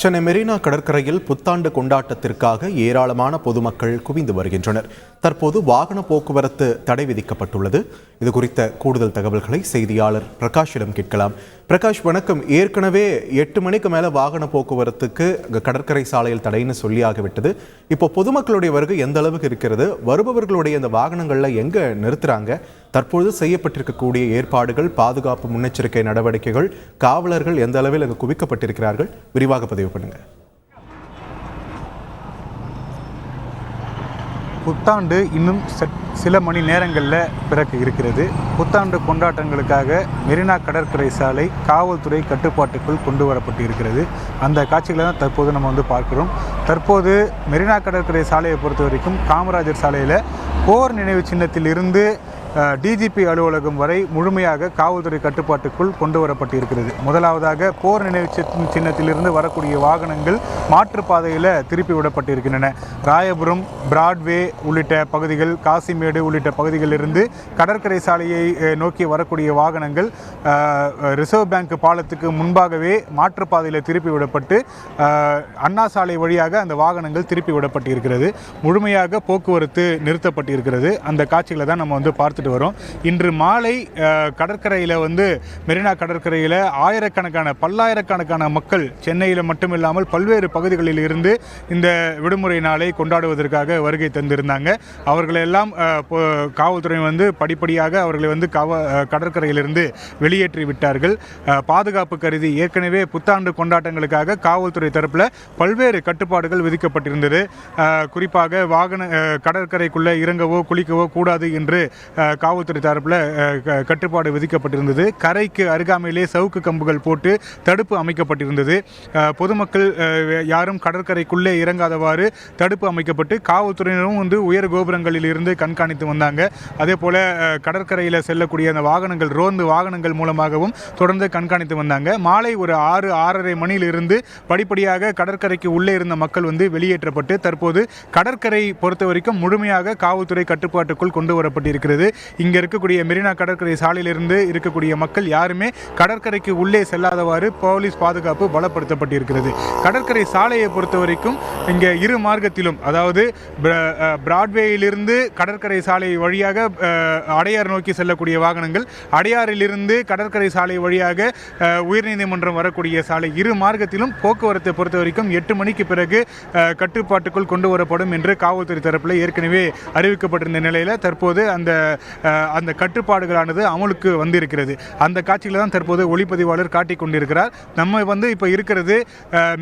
சென்னை மெரினா கடற்கரையில் புத்தாண்டு கொண்டாட்டத்திற்காக ஏராளமான பொதுமக்கள் குவிந்து வருகின்றனர். தற்போது வாகன போக்குவரத்து தடை விதிக்கப்பட்டுள்ளது. இது குறித்த கூடுதல் தகவல்களை செய்தியாளர் பிரகாஷிடம் கேட்கலாம். பிரகாஷ் வணக்கம். ஏற்கனவே எட்டு மணிக்கு மேலே வாகன போக்குவரத்துக்கு கடற்கரை சாலையில் தடைன்னு சொல்லியாகிவிட்டது இப்போ பொதுமக்களுடைய வருகை எந்த அளவுக்கு இருக்கிறது? வருபவர்களுடைய இந்த வாகனங்களில் எங்கே நிறுத்துறாங்க? தற்பொழுது செய்யப்பட்டிருக்கக்கூடிய ஏற்பாடுகள் பாதுகாப்பு முன்னெச்சரிக்கை நடவடிக்கைகள் காவலர்கள் எந்த அளவில் அங்கு குவிக்கப்பட்டிருக்கிறார்கள்? விரிவாக பதிவு பண்ணுங்க. புத்தாண்டு இன்னும் சில மணி நேரங்களில் பிறக்க இருக்கிறது. புத்தாண்டு கொண்டாட்டங்களுக்காக மெரினா கடற்கரை சாலை காவல்துறை கட்டுப்பாட்டுக்குள் கொண்டு வரப்பட்டு இருக்கிறது அந்த காட்சிகளை தான் தற்போது நம்ம வந்து பார்க்கிறோம். தற்போது மெரினா கடற்கரை சாலையை பொறுத்த வரைக்கும் காமராஜர் சாலையில் போர் நினைவு சின்னத்தில் இருந்து டிஜிபி அலுவலகம் வரை முழுமையாக காவல்துறை கட்டுப்பாட்டுக்குள் கொண்டு வரப்பட்டிருக்கிறது முதலாவதாக போர் நினைவு சின்ன- சின்னத்திலிருந்து வரக்கூடிய வாகனங்கள் மாற்றுப்பாதையில் திருப்பி விடப்பட்டிருக்கின்றன. ராயபுரம் பிராட்வே உள்ளிட்ட பகுதிகள் காசிமேடு உள்ளிட்ட பகுதிகளிலிருந்து கடற்கரை சாலையை அஹ், நோக்கி வரக்கூடிய வாகனங்கள் ரிசர்வ் பேங்க் பாலத்துக்கு முன்பாகவே மாற்றுப்பாதையில் திருப்பி விடப்பட்டு அண்ணா சாலை வழியாக அந்த வாகனங்கள் திருப்பி விடப்பட்டிருக்கிறது. முழுமையாக போக்குவரத்து நிறுத்தப்பட்டிருக்கிறது. அந்த காட்சிகளை தான் நம்ம வந்து பார்த்துட்டு வரோம். இன்று மாலை கடற்கரையில் வந்து மெரினா கடற்கரையில் ஆயிரக்கணக்கான பல்லாயிரக்கணக்கான மக்கள் சென்னையில் மட்டுமில்லாமல் பல்வேறு பகுதிகளில் இருந்து இந்த விடுமுறை நாளை கொண்டாடுவதற்காக வருகை தந்திருந்தாங்க. அவர்களெல்லாம் காவல்துறை வந்து படிப்படியாக அவர்களை வந்து காவ கடற்கரையிலிருந்து வெளியேற்றி விட்டார்கள். பாதுகாப்பு கருதி ஏற்கனவே புத்தாண்டு கொண்டாட்டங்களுக்காக காவல்துறை தரப்பில் பல்வேறு கட்டுப்பாடுகள் விதிக்கப்பட்டிருந்தது. குறிப்பாக வாகன கடற்கரைக்குள்ளே இறங்கவோ குளிக்கவோ கூடாது என்று காவல்துறை தரப்பில் க- கட்டுப்பாடு விதிக்கப்பட்டிருந்தது. கரைக்கு அருகாமையிலே சவுக்கு கம்புகள் போட்டு தடுப்பு அமைக்கப்பட்டிருந்தது. பொதுமக்கள் யாரும் கடற்கரைக்குள்ளே இறங்காதவாறு தடுப்பு அமைக்கப்பட்டு காவல்துறையினரும் வந்து உயர் கோபுரங்களில் இருந்து கண்காணித்து வந்தாங்க. அதே போல கடற்கரையில் செல்லக்கூடிய அந்த வாகனங்கள் ரோந்து வாகனங்கள் மூலமாகவும் தொடர்ந்து கண்காணித்து வந்தாங்க. மாலை ஒரு ஆறு ஆறரை மணியிலிருந்து படிப்படியாக கடற்கரைக்கு உள்ளே இருந்த மக்கள் வந்து வெளியேற்றப்பட்டு தற்போது கடற்கரை பொறுத்த வரைக்கும் முழுமையாக காவல்துறை கட்டுப்பாட்டுக்குள் கொண்டு வரப்பட்டிருக்கிறது. இங்கே இருக்கக்கூடிய மெரினா கடற்கரை சாலையிலிருந்து இருக்கக்கூடிய மக்கள் யாருமே கடற்கரைக்கு உள்ளே செல்லாதவாறு போலீஸ் பாதுகாப்பு பலப்படுத்தப்பட்டிருக்கிறது. கடற்கரை சாலையை பொறுத்த வரைக்கும் இங்கே இரு மார்க்கத்திலும் அதாவது பிராட்வேயிலிருந்து கடற்கரை சாலை வழியாக அடையார் நோக்கி செல்லக்கூடிய வாகனங்கள் அடையாறிலிருந்து கடற்கரை சாலை வழியாக உயர்நீதிமன்றம் வரக்கூடிய சாலை இரு மார்க்கத்திலும் போக்குவரத்தை பொறுத்த வரைக்கும் எட்டு மணிக்கு பிறகு கட்டுப்பாட்டுக்குள் கொண்டு வரப்படும் என்று காவல்துறை தரப்பில் ஏற்கனவே அறிவிக்கப்பட்டிருந்த நிலையில் தற்போது அந்த அந்த கட்டுப்பாடுகளானது அமலுக்கு வந்திருக்கிறது. அந்த காட்சியில் தான் தற்போது ஒளிப்பதிவாளர் காட்டிக் கொண்டிருக்கிறார் நம்ம வந்து இப்போ இருக்கிறது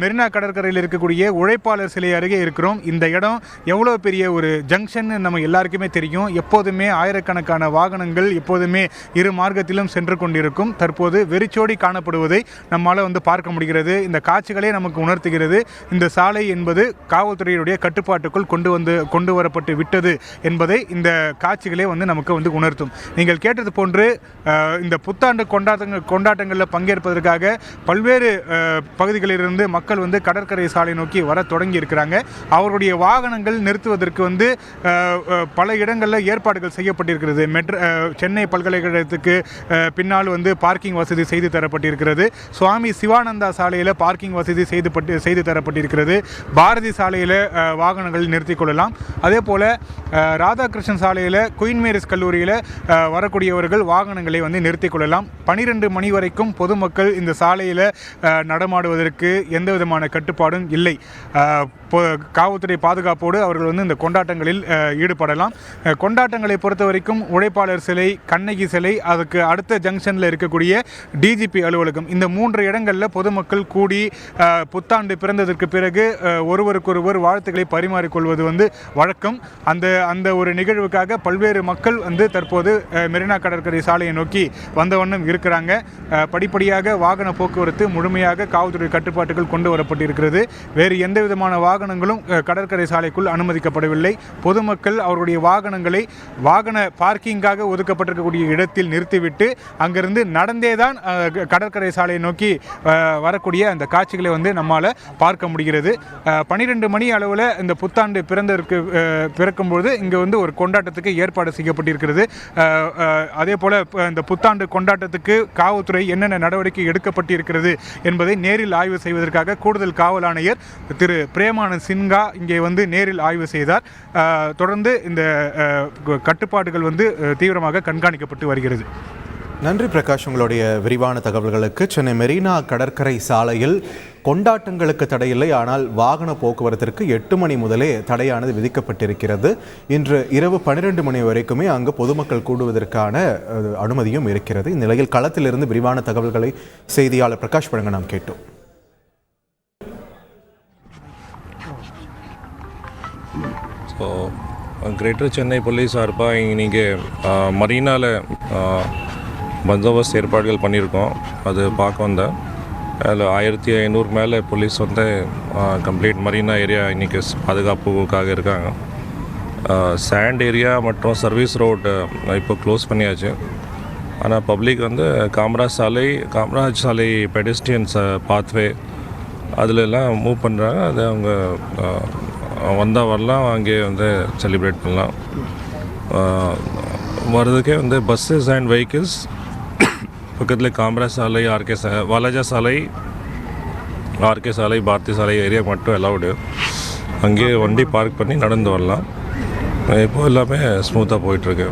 மெரினா கடற்கரையில் இருக்கக்கூடிய உழைப்பாளர் சிலை அருகே இருக்கிறோம். இந்த இடம் எவ்வளோ பெரிய ஒரு ஜங்ஷன் நம்ம எல்லாருக்குமே தெரியும். எப்போதுமே ஆயிரக்கணக்கான வாகனங்கள் எப்போதுமே இரு மார்க்கத்திலும் சென்று கொண்டிருக்கும். தற்போது வெறிச்சோடி காணப்படுவதை நம்மால் வந்து பார்க்க முடிகிறது. இந்த காட்சிகளே நமக்கு உணர்த்துகிறது. இந்த சாலை என்பது காவல்துறையினுடைய கட்டுப்பாட்டுக்குள் கொண்டு வந்து கொண்டு வரப்பட்டு விட்டது என்பதை இந்த காட்சிகளே வந்து நமக்கு வந்து உணர்த்தும். நீங்கள் கேட்டது போன்று இந்த புத்தாண்டு கொண்டாட்டங்கள் கொண்டாட்டங்களில் பங்கேற்பதற்காக பல்வேறு பகுதிகளிலிருந்து மக்கள் வந்து கடற்கரை சாலை நோக்கி வர தொடங்கி இருக்கிறாங்க அவருடைய வாகனங்கள் நிறுத்துவதற்கு வந்து பல இடங்களில் ஏற்பாடுகள் செய்யப்பட்டிருக்கிறது. மெட்ர சென்னை பல்கலைக்கழகத்துக்கு பின்னால் வந்து பார்க்கிங் வசதி செய்து தரப்பட்டிருக்கிறது. சுவாமி சிவானந்தா சாலையில் பார்க்கிங் வசதி செய்து பட்டு செய்து தரப்பட்டிருக்கிறது. பாரதி சாலையில் வாகனங்கள் நிறுத்திக் கொள்ளலாம். அதே போல் ராதாகிருஷ்ணன் சாலையில் குயின் மேரிஸ் கல்லூரியில் வரக்கூடியவர்கள் வாகனங்களை வந்து நிறுத்திக் கொள்ளலாம். பனிரெண்டு மணி வரைக்கும் பொதுமக்கள் இந்த சாலையில் நடமாடுவதற்கு எந்த விதமான கட்டுப்பாடும் இல்லை. காவல்துறை பாதுகாப்போடு அவர்கள் வந்து இந்த கொண்டாட்டங்களில் ஈடுபடலாம். கொண்டாட்டங்களை பொறுத்த வரைக்கும் உழைப்பாளர் சிலை கண்ணகி சிலை அதுக்கு அடுத்த ஜங்ஷனில் இருக்கக்கூடிய டிஜிபி அலுவலகம். இந்த மூன்று இடங்களில் பொதுமக்கள் கூடி புத்தாண்டு பிறந்ததற்கு பிறகு ஒருவருக்கொருவர் வாழ்த்துக்களை பரிமாறிக்கொள்வது வந்து வழக்கம். அந்த அந்த ஒரு நிகழ்வுக்காக பல்வேறு மக்கள் வந்து தற்போது மெரினா கடற்கரை சாலையை நோக்கி வந்த வண்ணம் இருக்கிறாங்க. படிப்படியாக வாகன போக்குவரத்து முழுமையாக காவல்துறை கட்டுப்பாட்டுகள் கொண்டு வரப்பட்டிருக்கிறது. வேறு எந்த விதமான வாகனங்களும் கடற்கரை சாலைக்குள் அனுமதிக்கப்படவில்லை. பொதுமக்கள் அவருடைய வாகனங்களை வாகன பார்க்கிங்காக ஒதுக்கப்பட்டிருக்கக்கூடிய இடத்தில் நிறுத்திவிட்டு அங்கிருந்து நடந்தே தான் கடற்கரை சாலையை நோக்கி வரக்கூடிய அந்த காட்சிகளை வந்து நம்மால் பார்க்க முடிகிறது. பன்னிரெண்டு மணி அளவில் இந்த புத்தாண்டு பிறந்ததற்கு பிறக்கும்போது இங்கே வந்து ஒரு கொண்டாட்டத்துக்கு ஏற்பாடு செய்யப்பட்டிருக்கிறது. அதே போல் இந்த புத்தாண்டு கொண்டாட்டத்துக்கு காவல்துறை என்னென்ன நடவடிக்கை எடுக்கப்பட்டிருக்கிறது என்பதை நேரில் ஆய்வு செய்வதற்காக கூடுதல் காவல் ஆணையர் திரு பிரேமான பிரேமானந்த் சின்ஹா இங்கே வந்து நேரில் ஆய்வு செய்தார். தொடர்ந்து இந்த கட்டுப்பாடுகள் வந்து தீவிரமாக கண்காணிக்கப்பட்டு வருகிறது. நன்றி பிரகாஷ் உங்களுடைய விரிவான தகவல்களுக்கு. சென்னை மெரினா கடற்கரை சாலையில் கொண்டாட்டங்களுக்கு தடையில்லை. ஆனால் வாகன போக்குவரத்திற்கு எட்டு மணி முதலே தடையானது விதிக்கப்பட்டிருக்கிறது. இன்று இரவு பன்னிரெண்டு மணி வரைக்குமே அங்கு பொதுமக்கள் கூடுவதற்கான அனுமதியும் இருக்கிறது. இந்நிலையில் களத்திலிருந்து விரிவான தகவல்களை செய்தியாளர் பிரகாஷ் பழங்க நாம் கேட்டோம். ஸோ கிரேட்டர் சென்னை போலீஸ் சார்பாக இன்றைக்கி மரீனாவில் பந்தோபஸ்த் ஏற்பாடுகள் பண்ணியிருக்கோம் அது பார்க்க வந்தேன் அதில் ஆயிரத்தி ஐநூறு மேலே போலீஸ் வந்து கம்ப்ளீட் மரீனா ஏரியா இன்றைக்கி பாதுகாப்புக்காக இருக்காங்க. சேண்ட் ஏரியா மற்றும் சர்வீஸ் ரோடு இப்போ க்ளோஸ் பண்ணியாச்சு. ஆனால் பப்ளிக் வந்து காமராஜ் சாலை காமராஜ் சாலை பெடிஸ்டியன்ஸ் பாத்வே அதிலெல்லாம் மூவ் பண்ணுறாங்க அது அவங்க வந்தால் வரலாம் அங்கே வந்து செலிப்ரேட் பண்ணலாம். வர்றதுக்கே வந்து பஸ்ஸஸ் அண்ட் வெஹிக்கிள்ஸ் பக்கத்தில் காமராஜ் சாலை ஆர்கே சா வாலாஜா சாலை ஆர்கே சாலை பாரதி சாலை ஏரியா மட்டும் அலௌடு அங்கேயே வண்டி பார்க் பண்ணி நடந்து வரலாம். இப்போது எல்லாமே ஸ்மூத்தாக போயிட்டுருக்கு.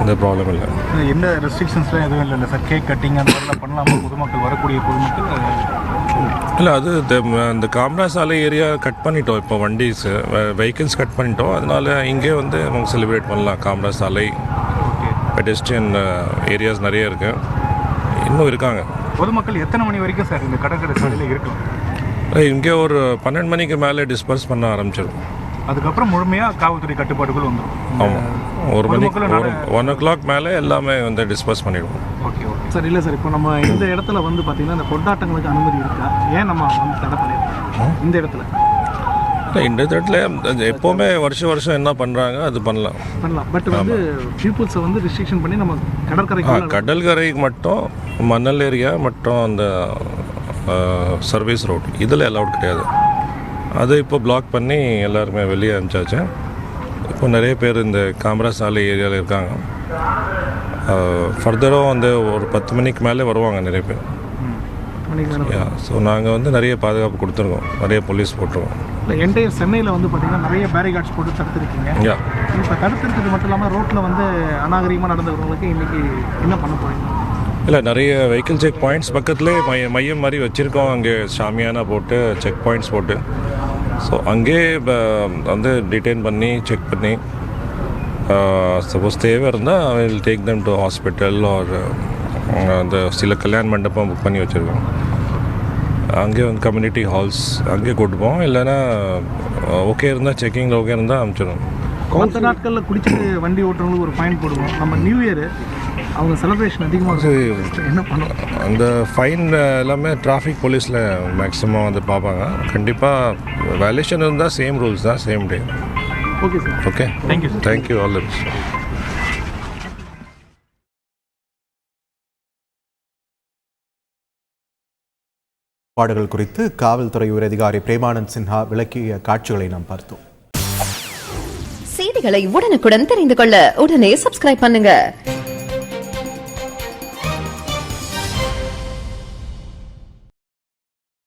எந்த ப்ராப்ளம் இல்லை. என்ன ரெஸ்ட்ரிக்ஷன்ஸ்லாம் எதுவும் இல்லை சார் கேக் கட்டிங் அந்த மாதிரிலாம் பண்ணலாமா? பொதுமக்கள் வரக்கூடிய பொதுமக்கள் இல்லை அது இந்த- காமராஜ் சாலை ஏரியா கட் பண்ணிட்டோம். இப்போ வண்டிஸ் வெஹிக்கிள்ஸ் கட் பண்ணிட்டோம். அதனால இங்கே வந்து நம்ம செலிப்ரேட் பண்ணலாம் காமராஜ் சாலை. பெடெஸ்ட்ரியன் ஏரியாஸ் நிறைய இருக்கு. இன்னும் இருக்காங்க. பொதுமக்கள் எத்தனை மணி வரைக்கும் சார் இந்த கடற்கரை சாலையில் இருக்கலாம் அஹ் இங்கே ஒரு பன்னெண்டு மணிக்கு மேலே டிஸ்பர்ஸ் பண்ண ஆரம்பிச்சிடும் அதுக்கப்புறம் முழுமையாக காவல்துறை கட்டுப்பாடுகள் வந்துடும் ஆமாம் ஒரு மணிக்கு ஒரு ஒன் ஓ கிளாக் மேலே எல்லாமே வந்து டிஸ்பர்ஸ் பண்ணிடுவோம். Okay okay. சார் இல்லை சார் இப்போ நம்ம இந்த இடத்துல வந்து பார்த்தீங்கன்னா இந்த கொண்டாட்டங்களுக்கு அனுமதி இருக்கா? ஏன் நம்ம வந்து தடை பண்ணியிருக்கோம் இந்த இடத்துல. இந்த இடத்துல எப்போவுமே வருஷம் வருஷம் என்ன பண்ணுறாங்க அது பண்ணலாம். பண்ணலாம். பட் வந்து பீப்புள்ஸை வந்து ரெஸ்ட்ரிக்ஷன் பண்ணி நம்ம ஆ கடற்கரைக்கு கடல்கரைக்கு மட்டும் மணல் ஏரியா மற்றும் அந்த சர்வீஸ் ரோட் இதில் அலௌட் கிடையாது. அது இப்போ பிளாக் பண்ணி எல்லாருமே வெளியே அனுப்பிச்சாச்சு. இப்போ நிறைய பேர் இந்த காமராஜ் சாலை ஏரியாவில் இருக்காங்க. ஃபர்தரும் வந்து ஒரு பத்து மணிக்கு மேலே வருவாங்க நிறைய பேர். ஸோ நாங்கள் வந்து நிறைய பாதுகாப்பு கொடுத்துருக்கோம். நிறைய போலீஸ் போட்டிருக்கோம். இல்லை என்டையர் சென்னையில் வந்து பார்த்தீங்கன்னா நிறைய பேரிகார்ட்ஸ் போட்டு தடுத்துருக்கீங்க. இப்போ தடுத்துருக்கிறது மட்டும் இல்லாமல் ரோட்டில் வந்து அநாகரிகமாக நடந்தவங்களுக்கு இன்னைக்கு என்ன பண்ண போறீங்க? இல்லை நிறைய வெஹிக்கிள் செக் பாயிண்ட்ஸ் பக்கத்துலேயே மைய மையம் மாதிரி வச்சுருக்கோம். அங்கே ஷாமியானா போட்டு செக் பாயிண்ட்ஸ் போட்டு. ஸோ அங்கே வந்து டிடைன் பண்ணி செக் பண்ணி சப்போஸ் தேவை இருந்தால் will take them to hospital or அந்த சில கல்யாண மண்டபம் புக் பண்ணி வச்சுருக்கோம். அங்கே வந்து கம்யூனிட்டி ஹால்ஸ் அங்கே கூட்டுப்போம் இல்லைன்னா ஓகே இருந்தால் செக்கிங்கில் ஓகே இருந்தால் அனுப்பிச்சிடும் மற்ற நாட்களில் குடிச்சிட்டு வண்டி ஓட்டுறவங்களுக்கு ஒரு ஃபைன் போடுவோம். நம்ம நியூ இயர் அவங்க செலிப்ரேஷன் அதிகமாக. என்ன பண்ணுவோம் அந்த ஃபைன் எல்லாமே டிராஃபிக் போலீஸில் மேக்ஸிமம் வந்து பார்ப்பாங்க. கண்டிப்பாக வேலேஷன் இருந்தால் சேம் ரூல்ஸ் தான் same day okay sir okay sir. Thank you all the best பாடுகள் குறித்து காவல்துறை உயரதிகாரி பிரேமானந்த் சின்ஹா விளக்கிய காட்சிகளை நாம் பார்த்தோம். செய்திகளை உடனுக்குடன் தெரிந்து கொள்ள உடனே சப்ஸ்கிரைப் பண்ணுங்க.